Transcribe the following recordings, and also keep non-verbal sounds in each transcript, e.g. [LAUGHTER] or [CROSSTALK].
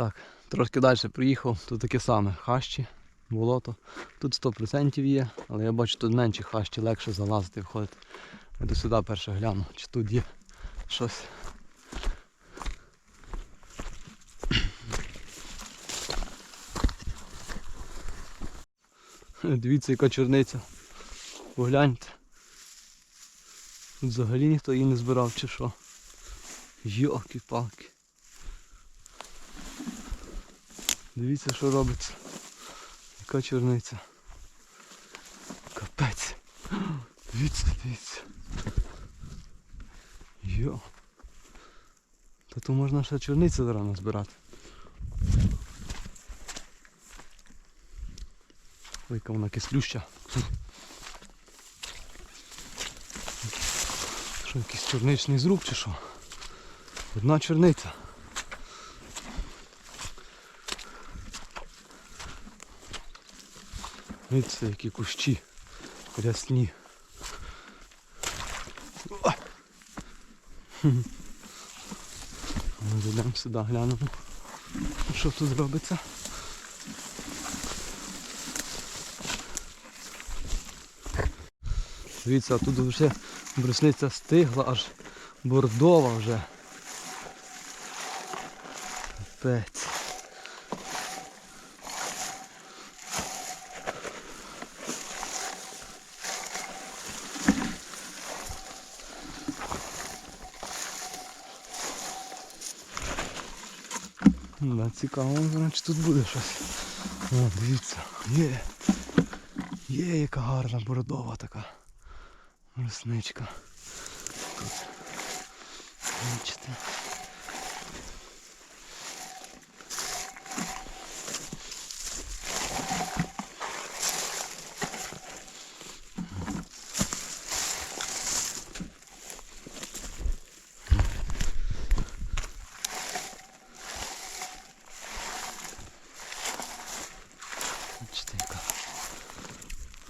Так, трошки далі приїхав, тут таке саме хащі, болото. Тут 100% є, але я бачу тут менші хащі, легше залазити, входити. До сюди перше гляну, чи тут є щось. Дивіться, яка чорниця. Погляньте. Тут взагалі ніхто її не збирав чи що. Йолки-палки. Дивіться, що робиться. Яка чорниця. Капець. Дивіться, дивіться. Йо. Та тут можна ще чорницю зараз назбирати. Ой, яка вона кислюща. Що, якийсь чорничний зруб чи що? Одна чорниця. Дивіться, які кущі рясні. [LAUGHS] Ми зайдемо сюди, глянемо, що тут робиться. Дивіться, тут вже брусниця стигла, аж бордова вже. Капець. Да, цікаво, значить тут буде щось. О, дивіться, є. Є яка гарна бородова така. Росничка. Бачите, яка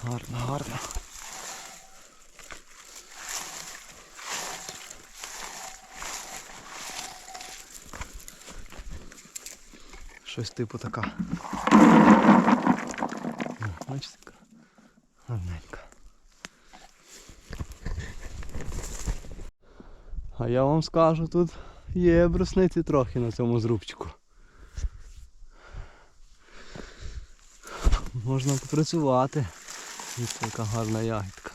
гарна, гарна. Щось типу така. Бачите, гарненька. А я вам скажу, тут є брусниці трохи на цьому зрубчику. Можна попрацювати. Ось яка гарна ягідка.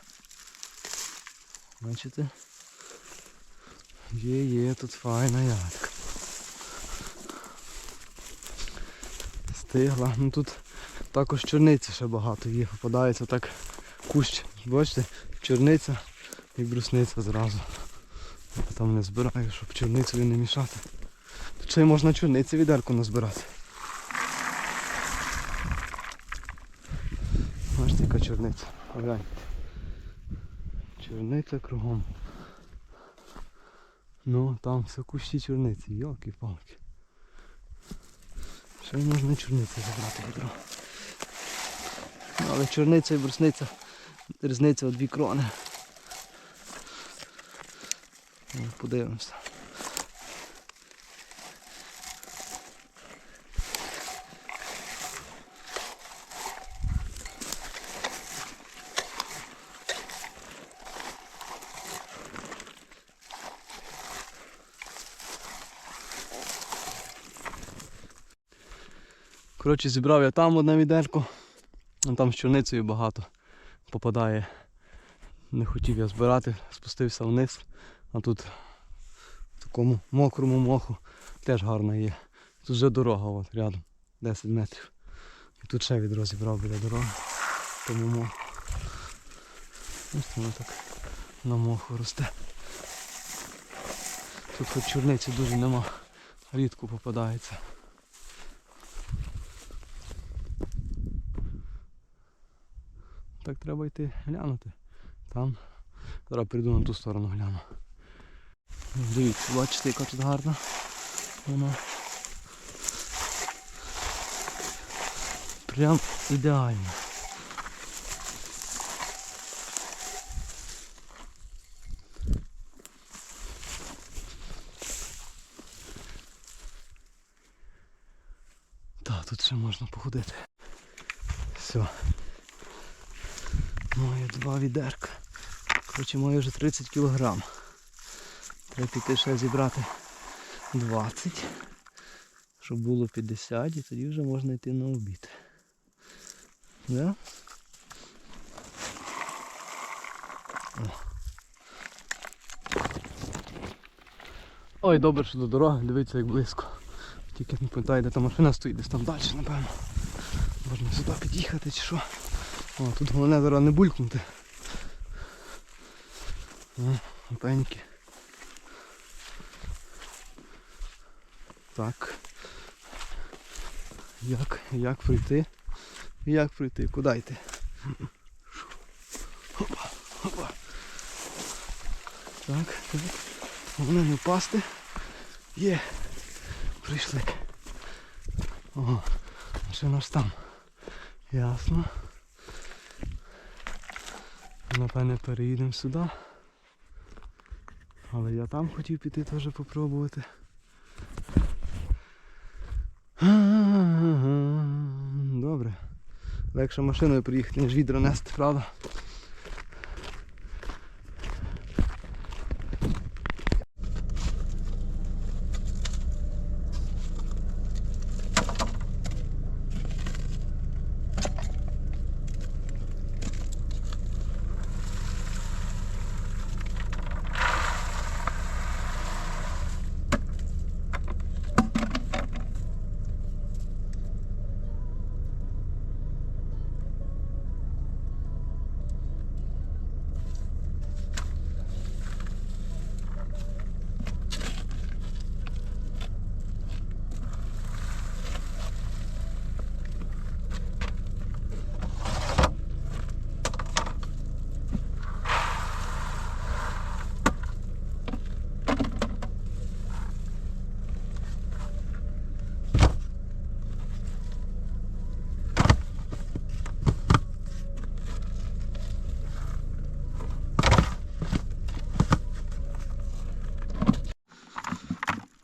Бачите? Є, є тут файна ягідка. Стигла. Ну тут також чорниці ще багато є. Попадається так кущ. Бачите, чорниця і брусниця зразу. Я там не збираю, щоб чорницею не мішати. Тут ще й можна чорниці відерку назбирати. Бачите, яка чорниця. Глянь. Чорниця кругом. Ну, там все кущі чорниці, йолки-палки. Ще можна чорниці забрати відро. Але чорниця і брусниця різниця у дві крони. Ну, Подивимося. Коротше, зібрав я там одне відерко, а там з чорницею багато попадає. Не хотів я збирати, спустився вниз, а тут в такому мокрому моху теж гарно є. Тут вже дорога от рядом, 10 метрів. І тут ще відро зібрав біля дороги. Тому моху. Ось воно так на моху росте. Тут хоч чорниці дуже нема, рідко попадається. Так треба йти глянути. Там. Зараз прийду на ту сторону гляну. Дивіться, бачите, яка тут гарна. Вона. Прям ідеально. тут ще можна походити. Все. Маю два відерка. Коротше, маю вже 30 кілограм. Треба піти ще зібрати 20, щоб було 50 і тоді вже можна йти на обід. Да? Ой, добре, що до дороги, дивіться як близько. Тільки не пам'ятаю, де та машина стоїть, десь там далі, напевно. Можна сюди під'їхати чи що. О, тут головне зараз не булькнути. О. Так. Як, як пройти? Як пройти? Куди йти? Опа, опа. Так, так. Головне не впасти. Є. Прийшли. Ого, машина ж там. Ясно. Напевне переїдемо сюди. Але я там хотів піти теж попробувати. Добре. Легше машиною приїхати, ніж відро нести, правда?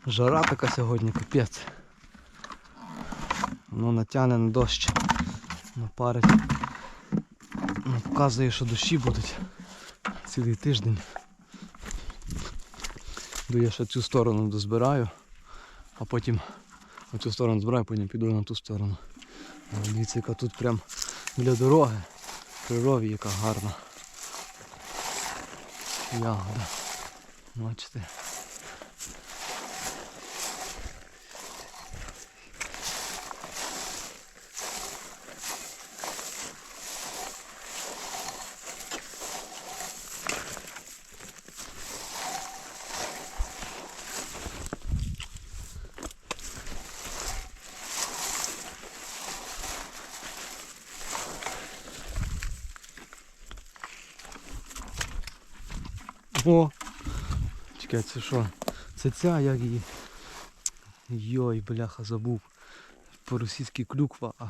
Жара така сьогодні, капець. Воно натягне на дощ. Напарить. Ну, Показує, що дощі будуть цілий тиждень. Йду я ще цю сторону дозбираю, а потім оцю сторону збираю, потім піду на ту сторону. Дивіться, яка тут прям біля дороги. Прирові яка гарна. Ягода. Бачите. О! Чекай, це що? Це ця як її. Йой, бляха, забув. По-російськи клюква, а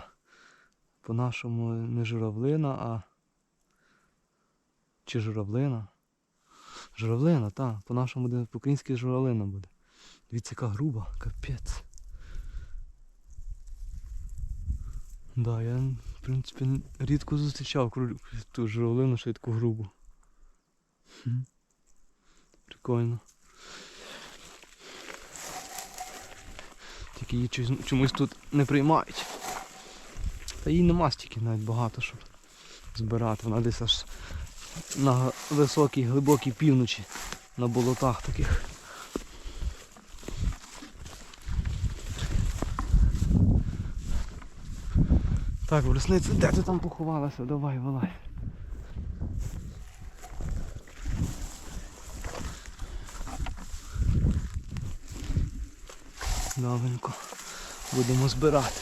по-нашому не журавлина, а. Чи журавлина? Журавлина, так. По-нашому буде по-українськи журавлина буде. Дивіться, яка груба, капець. Да, я в принципі рідко зустрічав ту журавлину, що й таку грубу. Прикольно. Тільки її чомусь- тут не приймають. Та їй нема стільки навіть багато, щоб збирати. Вона десь аж на високій, глибокій півночі, на болотах таких. Так, Борисниця, де ти там поховалася? Давай, вилазь. Давненько. Будемо збирати.